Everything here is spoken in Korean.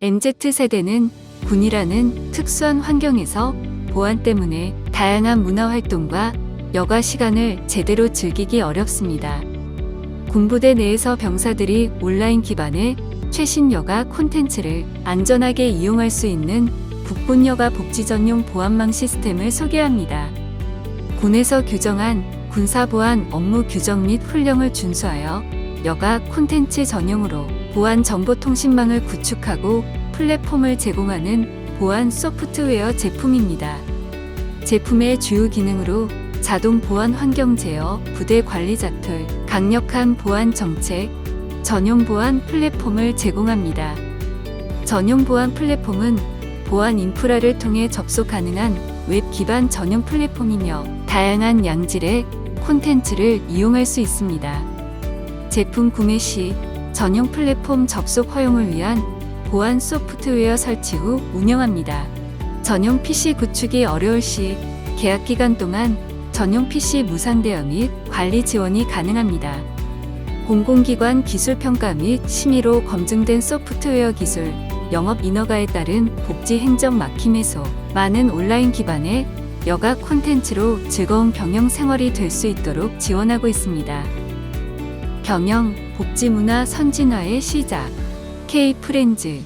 MZ세대는 군이라는 특수한 환경에서 보안 때문에 다양한 문화 활동과 여가 시간을 제대로 즐기기 어렵습니다. 군부대 내에서 병사들이 온라인 기반의 최신 여가 콘텐츠를 안전하게 이용할 수 있는 국군 여가 복지 전용 보안망 시스템을 소개합니다. 군에서 규정한 군사보안 업무 규정 및 훈령을 준수하여 여가 콘텐츠 전용으로 보안 정보통신망을 구축하고 플랫폼을 제공하는 보안 소프트웨어 제품입니다. 제품의 주요 기능으로 자동 보안 환경 제어, 부대 관리 자툴, 강력한 보안 정책, 전용 보안 플랫폼을 제공합니다. 전용 보안 플랫폼은 보안 인프라를 통해 접속 가능한 웹 기반 전용 플랫폼이며 다양한 양질의 콘텐츠를 이용할 수 있습니다. 제품 구매 시 전용 플랫폼 접속 허용을 위한 보안 소프트웨어 설치 후 운영합니다. 전용 PC 구축이 어려울 시 계약 기간 동안 전용 PC 무상 대여 및 관리 지원이 가능합니다. 공공기관 기술 평가 및 심의로 검증된 소프트웨어 기술, 영업 인허가에 따른 복지 행정 막힘 해소, 많은 온라인 기반의 여가 콘텐츠로 즐거운 경영 생활이 될 수 있도록 지원하고 있습니다. 경영, 복지 문화 선진화의 시작, K 프렌즈